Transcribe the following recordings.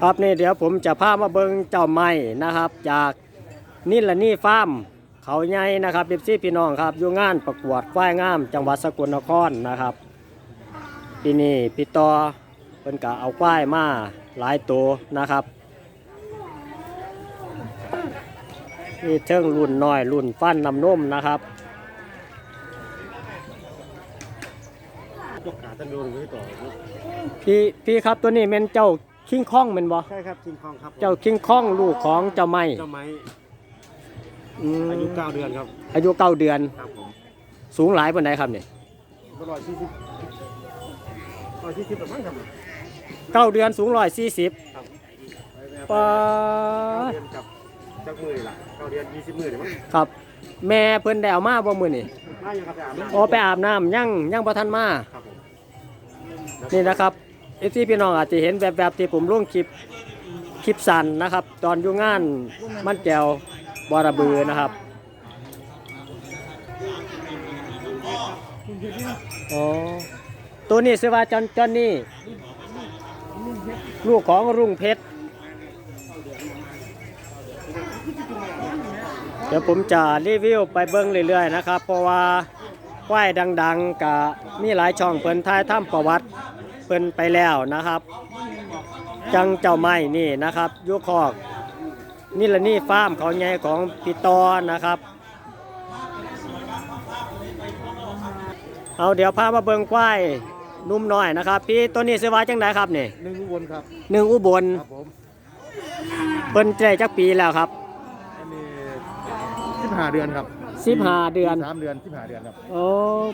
ครับนี่เดี๋ยวผมจะพามาเบิงเจ้าไม้นะครับ จากนี่ละนี่ฟาร์มเขาใหญ่นะครับเอฟซีพี่น้องครับอยู่งานประกวดควายงาม จังหวัดสกลนครนะครับปีนี้พี่ต่อเพิ่นกะเอาควายมาหลายตัวนะครับนี่เชิงรุ่นน้อยรุ่นฟันน้ำนมนะครับยกขาตั้งโยนไว้ต่อพี่พี่ครับตัวนี้เป็นเจ้า คิงคองเป็นบ่ใช่ครับจิงคองครับเจ้าคิงคองลูกของเจ้าไม้เจ้าไม้อืมอายุเก้าเดือนครับอายุเก้าเดือน ครับผมสูงหลายปานใดครับเนี่ยร้อยสี่สิบร้อยสี่สิบประมาณครับเก้าเดือนสูงร้อยสี่สิบครับปาเก้าดเดือนกับจักมือนี่ล่ะเก้าเดือนยี่สิบมือนี่มั้งครับ แม่เพิ่นได้เอามาบ่มื้อนี่น่ายังครับอาบน้ำอ๋อไปอาบน้ำยังยังบ่ทันมาครับผม นี่นะครับ เอฟซีพี่น้องอาจจะเห็นแบบๆที่ผมลงคลิปคลิปสั้นนะครับ ตอนอยู่งานมันแก้วบอระบือนะครับอ๋อตัวนี้ชื่อว่าจอนจอนนี่ลูกของรุ่งเพชรเดี๋ยวผมจะรีวิวไปเบิ้งเรื่อยๆนะครับ เพราะว่าควายดัง ๆกับมีหลายช่องเพิ่นทายถ้ำประวัติ พิ่นไปแล้วนะครับ จังเจ้าไม้นี่นะครับอยุคอกนี่ละนี่ฟาร์มเขาใหญ่ของพี่ตอนะครับ เอาเดี๋ยวพามาเบิ้งควายนุ่มน้อยนะครับ พี่ตัวนี้ซื้อไว้จังไดครับนี่หนึ่งวนครับหนึ่งอุบลครับผมเพิ่นได้จักปีแล้วครับอันนี้สิบห้าเดือนครับ15เดือนสามเดือนสิบห้าเดือนครับโอ้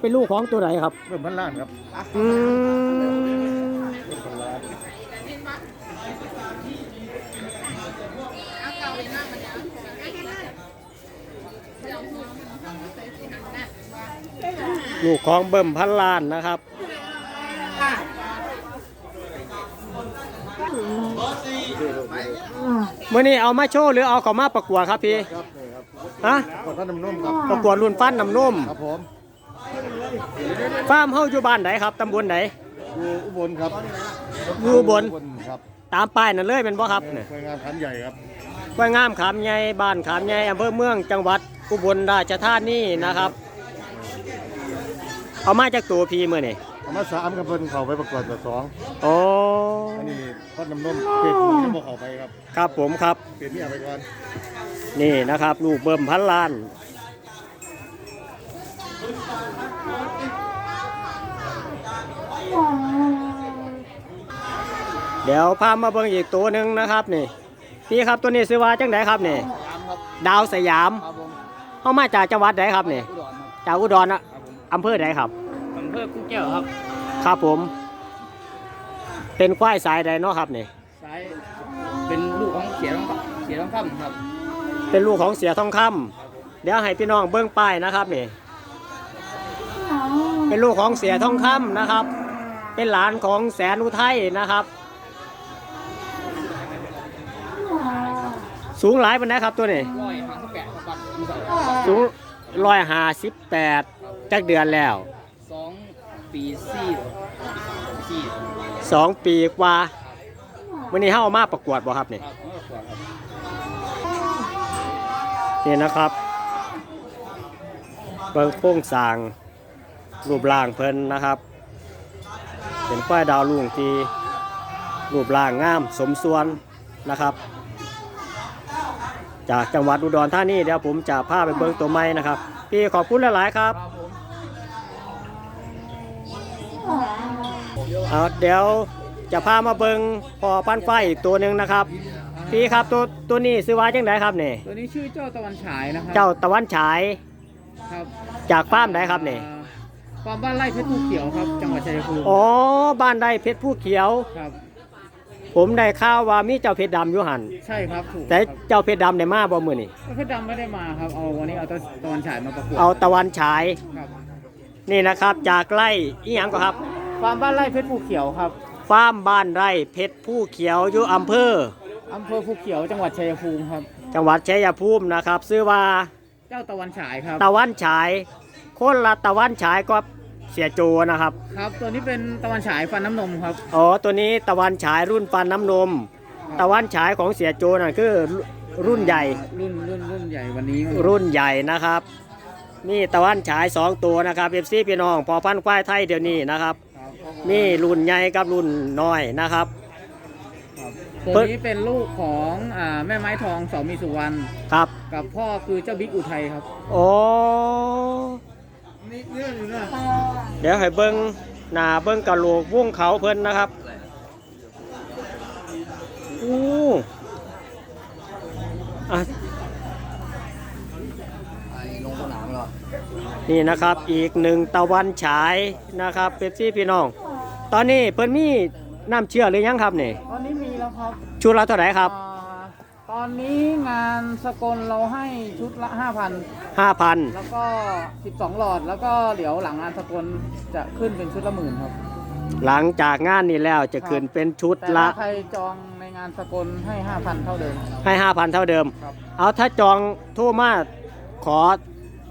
เป็นลูกของตัวไหนครับเริ่มพันล้านครับอืมเริ่มพัน ล้านลูกของเบิ่มพันล้านนะครับเมื่อนี้เอามาโชว์หรือเอาเขามาประกวดครับพี่ครับนี่ครับฮะขอท่านน้ำนมครับประกวดรุ่นฟันน้ำนมครับผมฟาร์มเฮาอยู่บ้านไหนครับตำบลไหน อยู่อุบลครับอยู่อุบล ครับตามป้ายนั่นเลยเป็นบ่ครับเนี่ยหน่วยงานขันใหญ่ครับกล้วยงามขามใหญ่บ้านขามใหญ่อำเภอเมืองจังหวัดอุบลราชธานีนะครับ เอามาจากตัวพี่มื่อนี่เอามาสามกับเพิ่นเข้าไปประกวดตัวสองโอ้อันนี้พัดน้ำนมเป็ดหมูยังบ่เข้าไปครับครับผมครับ เป็ดนี่เอาไปก่อนนี่นะครับ ลูกเบิ่มพันล้าน เดี๋ยวพามาเบิ่งอีกตัวหนึ่งนะครับนี่พี่ครับตัวนี้ซื้อว่าจังไดครับนี่ครับครับดาวสยามครับผมเข้ามาจากจังหวัดใดครับนี่อุดรครับจากอุดรนะครับผมอำเภอใดครับอำเภอกุ้งแก้วครับ ครับผม เป็นควายสายใดเนาะครับนี่ซ้ายเป็นลูกของเสียทองเสียทองคำครับ เป็นลูกของเสียทองคำเดี๋ยวให้พี่น้องเบิ้งป้ายนะครับนี่เป็นลูกของเสียทองคำนะครับ เป็นหลานของแสนอุทัยนะครับ สูงหลายเป็นไดครับตัวนี้ร้อยห้าสิบแปดครับมีสองสูงร้อยห้าสิบแปดจักเดือนแล้วสองปีสี่สี่สองปีกว่าวันนี้เฮาเอามาประกวดบ่ครับนี่ครับเมื่อก่อนครับนี่นะครับเบิ่งโค้งสร้างรูปร่างเพิ่นนะครับ เป็นควายดาวลุงที่รูปร่างงามสมส่วนนะครับ จากจังหวัดอุดรธานีเดี๋ยวผมจะพาไปเบิ่งตัวไม้นะครับ พี่ขอบคุณหลาย ๆ ครับครับผมเอาเดี๋ยวจะพามาเบิ่งพอพันไฟอีกตัวหนึ่งนะครับ พี่ครับตัวตัวนี้ซื้อไว้จังไดครับนี่ตัวนี้ชื่อเจ้าตะวันฉายนะครัเจ้าตะวันฉายครับจากฟาร์มไหนครับนี่อ่าฟาร์มบ้านไร่เพชรภูเขียวครับจังหวัดชัยภูมิอ๋อบ้านใดเพชรผู้เขียวครับ ผมได้ข่าวว่ามีเจ้าเพชรดำอยู่หันใช่ครับถูกแต่ครับเจ้าเพชรดำได้มาบ่มื้อนี้เพชรดำไม่ได้มาครับเอาวันนี้เอาตะวันฉายมาประกวดเอาตะวันฉายครับนี่นะครับ จากไร่อีหยังก็ครับฟาร์มบ้านไร่เพชรภูเขียวครับฟาร์มบ้านไร่เพชรผู้เขียวอยู่อำเภออำเภอภูเขียวจังหวัดชัยภูมิครับ จังหวัดชัยภูมินะครับ ซื้อว่าเจ้าตะวันฉายครับ ตะวันฉาย คนละตะวันฉายก็ เสียโจนะครับ ครับ ตัวนี้เป็นตะวันฉายฟันน้ำนมครับ อ๋อ ตัวนี้ตะวันฉายรุ่นฟันน้ำนม ตะวันฉายของเสียโจนั่นคือรุ่นใหญ่ รุ่นรุ่นรุ่นใหญ่วันนี้รุ่นใหญ่นะครับ นี่ตะวันฉายสองตัวนะครับเอฟซีพี่น้องพอพันธุ์ควายไทยเดี๋ยวนี้นะครับครับ นี่รุ่นใหญ่กับรุ่นน้อยนะครับ ตัวนี้เป็นลูกของอ่าแม่ไม้ทองสอมีสุวรรณ ครับ กับพ่อคือเจ้าบิ๊กอุทัยครับโอ้นี่เรื่องอยู่นะ เดี๋ยวให้เบิ้งหน้าเบิ้งกะโหลกวงเขาเพิ่นนะครับอู้อะลงสนามเหรอนี่นะครับอีกหนึ่งตะวันฉายนะครับเป๊ปซี่พี่น้อง ตอนนี้เพิ่นมีน้ำเชื่อหรือยังครับนี่ตอนนี้มีแล้วครับ ชุดละเท่าไหร่ครับอ่า ตอนนี้งานสกลเราให้ชุดละ5,000 5,000แล้วก็12หลอด แล้วก็เดี๋ยวหลังงานสกลจะขึ้นเป็นชุดละหมื่นครับ หลังจากงานนี้แล้วจะขึ้นเป็นชุดแต่ละ ถ้าใครจองในงานสกลให้5,000เท่าเดิม ให้5,000เท่าเดิม ครับ เอาถ้าจองโทรมาขอ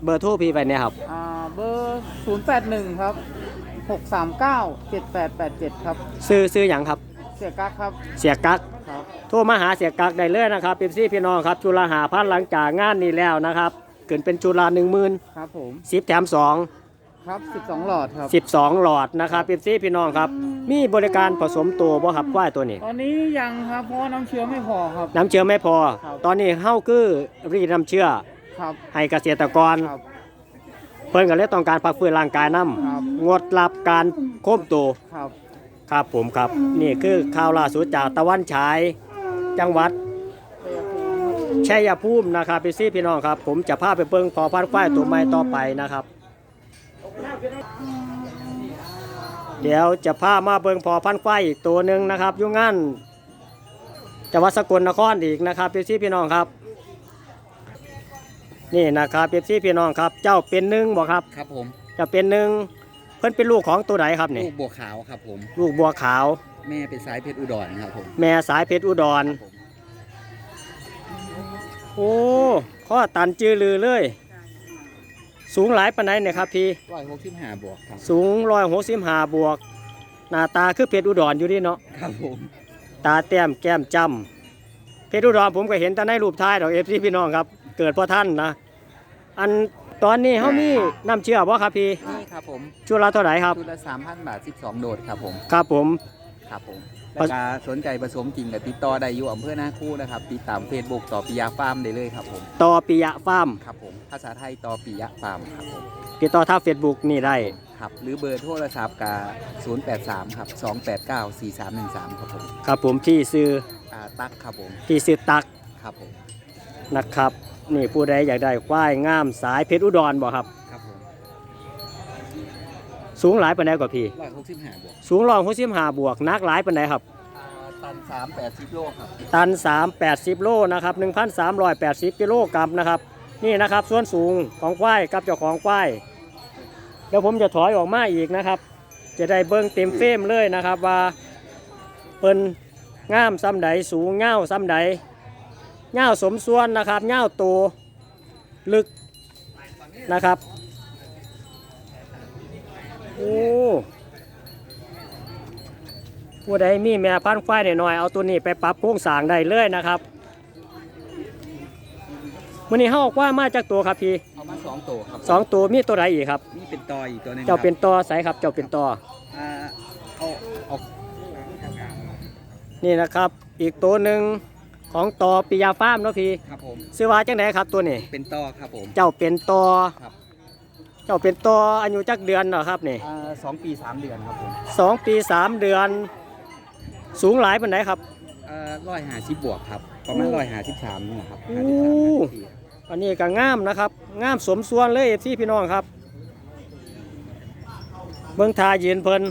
เบอร์โทรพี่ไปเนี่ยครับ อ่าเบอร์081ครับ639 7887ครับ ซื้อซื้ออย่างครับ เสียกั๊กครับ เสียกักครับ โทรมาหาเสียกักได้เลยนะครับเป๊ปซี่พี่น้องครับชุดละหาพันหลังจากงานนี้แล้วนะครับขึ้นเป็นชุดละหนึ่งหมื่นครับผมสิบแถมสองครับ12 หลอดครับสิบสองหลอดนะครับเป๊ปซี่พี่น้องครับ มีบริการผสมตัวบ่ครับควายตัวนี้ ตอนนี้ยังครับเพราะว่าน้ำเชื้อไม่พอครับ น้ำเชื้อไม่พอ ครับ ตอนนี้เฮ้าคือรีดน้ำเชื้อครับให้เกษตรกร ครับ เพิ่นก็เลยต้องการพักฟื้นร่างกายน้ครับำงดรับการโค้มตัวครับ ครับผมครับนี่คือข่าวล่าสุดจากตะวันฉายจังหวัดชัยภูมินะครับพี่ซี่พี่น้องครับ ผมจะพาไปเบิ่งพอพันธุ์ควายตัวใหม่ต่อไปนะครับ เดี๋ยวจะพามาเบิ่งพอพันธุ์ควายอีกตัวหนึ่งนะครับอยุ่งงานจังหวัดสกลนครอีกนะครับพี่ซี่พี่น้องครับ นี่นะครับพี่ซี่พี่น้องครับ เจ้าเป็นหนึ่งบอกครับครับผมเจะเป็นหนึ่งเพิ่นเป็นลูกของตัวไหนครับนี่ลูกบัวขาวครับผม ลูกบัวขาว แม่เป็นสายเพชรอุดรครับผม แม่สายเพชรอุดรผมโอ้ข้อตันจือลือเลย สูงหลายปานใดเนี่ยครับพี่ร้อยหกสิบห้าบวกครับ สูงร้อยหกสิบห้าบวก หน้าตาคือเพชรอุดรอยู่ดีเนาะ ครับผม ตาแต้มแก้มจำเพชรอุดรผมก็เห็นแต่ในรูปท้ายดอกเอฟซีพี่น้องครับ เกิดเพราะท่านนะ อัน ตอนนี้เขามีน้ำเชื่อบ่ครับพี่นี่ครับผมชุดละเท่าไหร่ครับชุดละสามพันบาทสิบสองโดดครับผมครับผมครับผมแล้วก็สนใจผสมจริงกับติดต่อได้อยู่อำเภอหน้าคู่นะครับติดตามเฟซบุ๊กต่อปิยาฟาร์มได้เลยครับผมต่อปิยะฟาร์มครับผมภาษาไทยต่อปิยะฟาร์มครับผมติดต่อทางเฟซบุ๊กนี่ได้ครับหรือเบอร์โทรศัพท์กา083ครับ289 4313ครับผมครับผมที่ซื้ออ่าตักครับผมที่ซื้อตักครับผมนะครับ นี่ผู้ใดอยากได้ควายงามสายเพชรอุดรบ่ครับ ครับผมสูงหลายปานใดกว่าพี่ ร้อยหกสิบห้าบวกสูงร้อยหกสิบห้าบวกนักหลายปานใดครับ อ่าตันสามแปดสิบโลครับ ตัน 3 80 โลนะครับ1,380กิโลกรัมนะครับ นี่นะครับส่วนสูงของควายกับเจ้าของควายเดี๋ยวผมจะถอยออกมาอีกนะครับ จะได้เบิ้งเต็มเฟรมเลยนะครับว่าเปิ้นงามซ้ำใดสูงเง่าซ้ำใด เง่าสมส่วนนะครับเง่าโตลึกนะครับโอ้ผู้ใดมีแม่พันธุ์ควายหน่อยๆเอาตัวนี้ไปปรับโครงสร้างได้เลยนะครับมื่อนี้เฮาเอาควายมาจากตัวครับพี่เอามาสองตัวครับสองตัวมีตัวใดอีกครับนี่เป็นตออีกตัวหนึงเจ้าเป็นครับตอใสครับเจ้าเป็นตออ่าเอาเอานี่นะครับ อีกตัวหนึ่ง ของตอปิยาฟาร์มเนาะพี่ครับผมซื้อว่าจังไดครับตัวนี้ เป็นตอครับผม เจ้าเป็นตอครับ เจ้าเป็นตออายุจักเดือนเหรอครับนี่อ่าสองปีสามเดือนครับผมสองปีสามเดือน สูงหลายปานไหนครับ อ่าร้อยห้าสิบบวกครับ ประมาณร้อยห้าสิบสามนี่แหละครับโอ้ 53 อันนี้ก็งามนะครับงามสมส่วนเลยที่พี่น้องครับ เบิ่งทายืนเพิ่น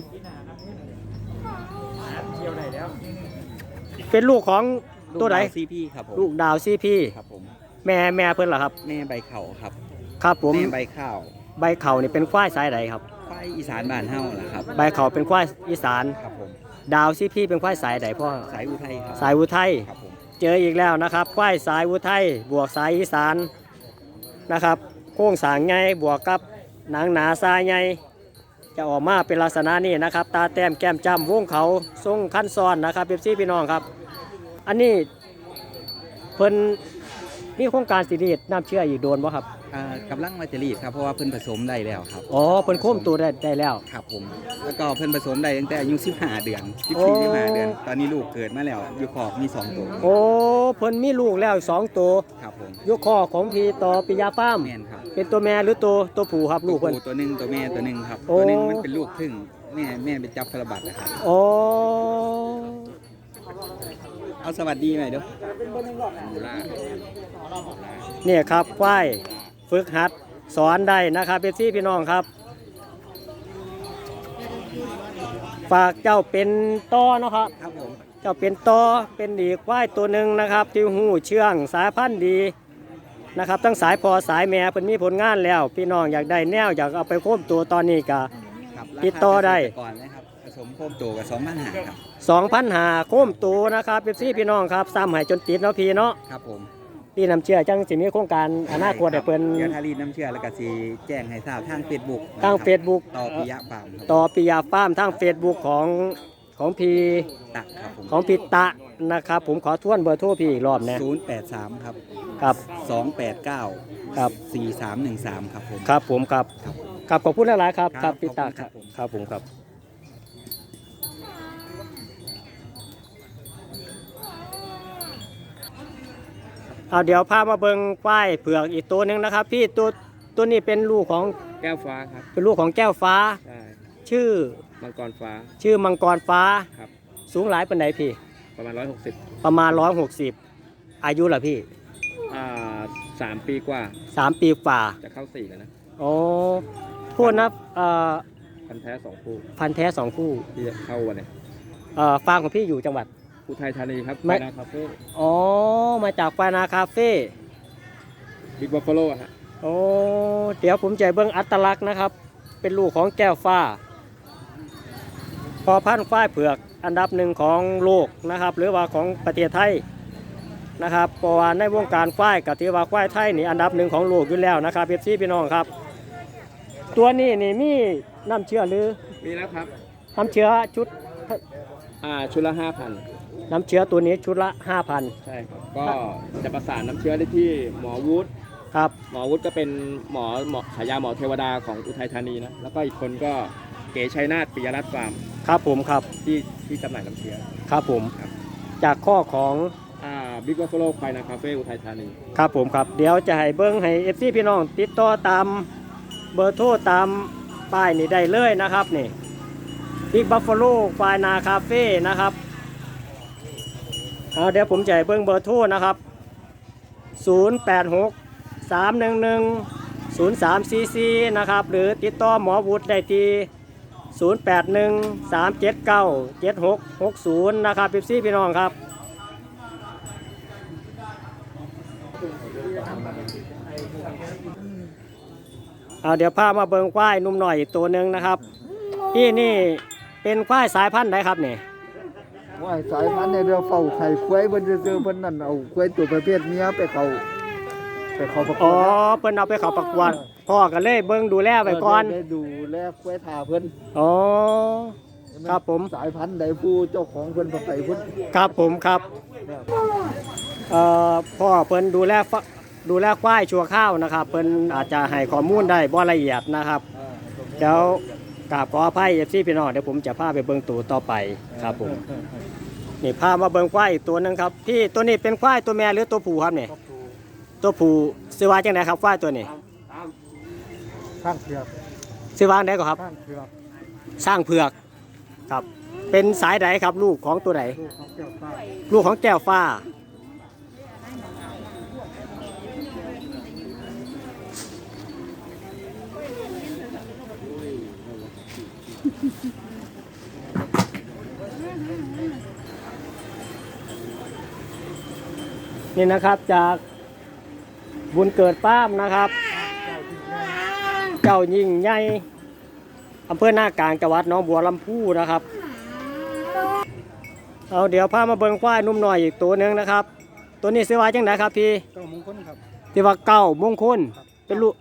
เป็นลูกของลูก ตัวไหนซีพีครับผมลูกดาวซีพี่ครับผมแม่แม่เพิ่นเหรอครับ แม่ใบเข่าครับ ครับผมแม่ใบข้าวใบเข่านี่เป็นควายสายใดครับควายอีสานบ้านเฮาล่ะครับใบเข่าเป็นควายอีสานครับผมดาวซีพี่เป็นควายสายใดพ่อสายอุทัยครับสายอุทัยครับผมเจออีกแล้วนะครับควายสายอุทัยบวกสายอีสานนะครับ โค้งสร้างใหญ่บวกกับหนังหนาทรายใหญ่จะออกมาเป็นลักษณะนี้นะครับ ตาแต้มแก้มจ้ำวงเขาทรงขั้นซ้อนนะครับเอฟซีพี่น้องครับ อันนี้เพิ่นมีโครงการสิริน้ำเชื่ออีกโดนบ่ครับ อ่ากำลังมาจะรีดครับเพราะว่าเพิ่นผสมได้แล้วครับอ๋อเพิ่นโค้มตัวได้ได้แล้ว ครับผม แล้วก็เพิ่นผสมได้ตั้งแต่อายุ15เดือนโอ้ 14 15เดือน ตอนนี้ลูกเกิดมาแล้วอยู่ขอบมีสองตัวโอ้เพิ่นมีลูกแล้วสองตัวครับผมยกคอของพีต่อปิยาฟ้าร์มแม่นครับเป็นตัวแม่หรือตัวตัวผู้ครับลูกตัเพิ่วนผู้ตัวหนึงตัวแม่ตัวหนึงครับ โอ้ ตัวหนึงมันเป็นลูกครึ่งแม่แม่เป็นจับพลบัตรนะครับโอ้ เอาสวัสดีหน่อยเด้อเนี่ยครับควายฝึกหัดสอนได้นะครับเอฟซีพี่น้องครับ ฝากเจ้าเป็นต้อเนาะครับ ครับผมเจ้าเป็นต่อเป็นดีควายตัวหนึ่งนะครับ ที่หูเชื่องสายพันธุ์ดีนะครับทั้งสายพอสายแม่เพิ่นมีผลงานแล้ว พี่น้องอยากได้แนวอยากเอาไปโค้มตัวตอนนี้ก็ครับติดต่อได้ราคาเกษตรก่อนนะครับผ สมโคมโตกับ2 5 0 0ครับ2,000หาโค้มตัวนะครับเอฟซีพี่น้องครับซ้ำให้จนติดเนาะพี่เนาะครับผมพี่นำเชื่อจังสิมีโครงการอนาคตให้เพิ่น เดี๋ยวทารีดน้ำเชื่อแล้วก็สิแจ้งให้ทราบทาง Facebook ทางนะครับ Facebook ต่อปิยะฟาร์มครับต่อปิยาฟาร์มทาง Facebook ของของพี่ตักครับผมของพี่ตะนะครับ ผมขอทวนเบอร์โทรพี่อีกรอบนะ083ครับครับ289ครับ4313ครับผม ครับผมครับครับครับขอบคุณหลายๆครับครับครับพี่ตาขอบคคุรับณครับผมครับ เอาเดี๋ยวพามาเบิงควายเผือกอีกตัวหนึ่งนะครับ พี่ตัวตัวนี้เป็นลูกของแก้วฟ้าครับเป็นลูกของแก้วฟ้า ใช่ชื่อมังกรฟ้า ชื่อมังกรฟ้า ครับ สูงหลายปันไหนพี่ ประมาณ 160 ประมาณ 160 อายุเหรอพี่อ่าสามปีกว่า 3 ปีฝ่าจะเข้าสี่แล้วนะโอ้โทษนะเอ่อพันแท้สองคู่พันธุ์แท้สองคู่ที่จะเข้าวันนี้เอ่อฟาร์มของพี่อยู่จังหวัด อุทัยธานีครับไม่ นาคาเฟ่อ๋อ มาจากฟานาคาเฟ่ บิ๊กบัฟฟาโลฮะโอ้ เดี๋ยวผมจะเบิ้งอัตลักษณ์นะครับ เป็นลูกของแก้วฟ้า พอพันธุ์ฝ้ายเผือกอันดับหนึ่งของโลกนะครับ หรือว่าของประเทศไทยนะครับเพราะว่าในวงการฝ้ายกับที่ว่าฝ้ายไทยนี่อันดับหนึ่งของโลกอยู่แล้วนะครับเอฟซีพี่น้องครับ ตัวนี้นี่มีน้ำเชื้อหรือมีแล้วครับน้ำเชื้อชุดอ่าชุดละห้าพัน น้ำเชื้อตัวนี้ชุดละ 5,000 ใช่ครับ ก็จะประสานน้ำเชื้อได้ที่หมอวุฒิครับ หมอวุฒิก็เป็นหมอหมอฉายาหมอเทวดาของอุทัยธานีนะ แล้วก็อีกคนก็เก๋ชัยนาทปิยรัตน์ฟาร์มครับผมครับ ที่ที่จำหน่ายน้ำเชื้อ ครับผม ครับ จากข้อของอ่าบิ๊กบัฟฟาโลควายนาคาเฟ่อุทัยธานี ครับผมครับ เดี๋ยวจะให้เบิ้งให้เอฟซีพี่น้อง ติดต่อตามเบอร์โทรตามป้ายนี่ได้เลยนะครับนี่บิ๊กบัฟฟาโลควายนาคาเฟ่นะครับ เอาเดี๋ยวผมจะให้เบิ้งเบอร์โทรนะครับ 086 311 0344 นะครับ หรือติดต่อหมอวุฒิได้ที่ 081 379 7660 นะครับเอฟซีพี่น้องครับเอาเดี๋ยวพามาเบิงควายนุ่มหน่อยอีกตัวหนึ่งนะครับ ที่นี่เป็นควายสายพันธุ์ไหนครับเนี่ย ว่าสายพันธุ์ในเรือเฝ้าไข่ควายเพิ่นซื้อๆเพิ่นนั่นเอาควายตัวประเภทเนี้ยไปเขาไปเขาประกอ๋วอดเพิ่นเอาไปเขาประกวดพ่อก็เลยเบิงดูแลไว้ก่อนได้ดูแลควายทาเพิ่นอ๋อ ครับผม สายพันธุ์ใดผู้เจ้าของเพิ่นบ่ไปเพิ่นครับผมครับเอ่อพ่อเพิ่นดูแลฟดูแลควายชั่วข้าวนะครับ เพิ่นอาจจะให้ข้อมูลได้บ่ละเอียดนะครับเดี๋ยว กราบขออภัยเอฟซีพี่น้องเดี๋ยวผมจะพาไปเบิงตัวต่อไปครับผมนี่พามาเบิงควายอีกตัวหนึงครับพี่ตัวนี้เป็นควายตัวแม่หรือตัวผู้ครับเนี่ยตัวผู้ซื้อว่าจังไดครับควายตัวนี้ข้างเผือกซื้อว่าจังไดก็ครับ ข้างเผือกสร้างเผือกครับ เป็นสายใดครับลูกของตัวไหนลูกของแก้วฟ้าลูกของแก้วฟ้า นี่นะครับจากบุญเกิดป้ามนะครับ เจ้ายิ่งใหญ่อำเภอหน้ากลางจังหวัดหน้องบัวลำพูนะครับ เอาเดี๋ยวพามาเบิ่งควายหนุ่มหน่อยอีกตัวหนึ่งนะครับ ตัวนี้ซื้อไว้จังไดครับพี่เก้ามงคลครับที่ว่าเก้ามงคลเป็นลูก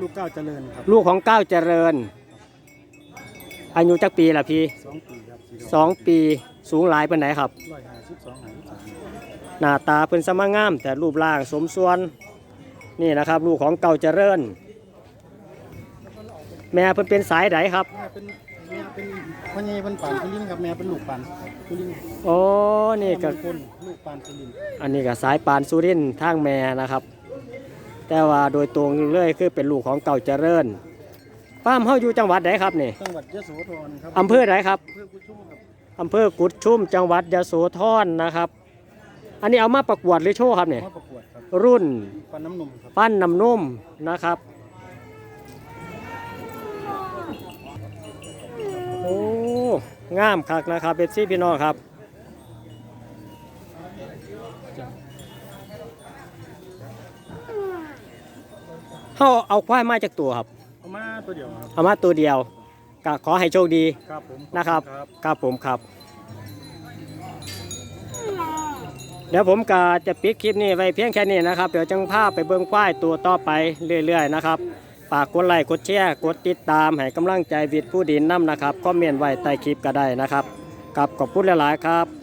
ลูกเก้าเจริญครับ ลูกของเก้าวเจริญ อายุจักปีละพี่สองปีครับสี่สองปีสูงหลายปานไหนครับร้อยห้าสิบสองห้าสิบสามหน้าตาเพิ่นสมางาม แต่รูปร่างสมส่วนนี่นะครับ ลูกของเก่าเจริญ แม่เพิ่นเป็นสายไหนครับแม่เป็นแม่เป็นพ่อใหญ่เป็นปานสุรินทร์ครับแม่เป็นลูกปานสุรินทร์โอ้นี่ก็แม่เป็นคนลูกปานสุรินทร์อันนี้ก็สายปานสุรินทร์ทางแม่นะครับ แต่ว่าโดยตรงเลยคือเป็นลูกของเก่าเจริญ ฟาร์มเฮาอยู่จังหวัดไหนครับนี่จังหวัดยะโสธรครับอำเภอไหนครับอำเภอกุชุ่มครับอำเภอกุดชุมจังหวัดยโสธรนะครับ อันนี้เอามาประกวดหรือโชว์ครับเนี่ยมาประกวดครับรุ่นฟันน้ำนมครับปั้นน้ำนุ่มนะครับโอ้งามคักนะครับเบสซี่พี่น้องครับเขาเอาควายมาจากตัวครับเอามา ตัวเดียวครับเอามาตัวเดียวก็ขอให้โชคดีครับผมนะครับครับครับผมครับ เดี๋ยวผมก็จะปิดคลิปนี้ไว้เพียงแค่นี้นะครับ เดี๋ยวจังภาพไปเบิ้งควายตัวต่อไปเรื่อยๆนะครับฝากกดไลค์กดแชร์กดติดตามให้กำลังใจวิทย์ผู้ดินน้ำนะครับคอมเมนต์ไว้ใต้คลิปก็ได้นะครับกับขอบคุณหลายๆครับ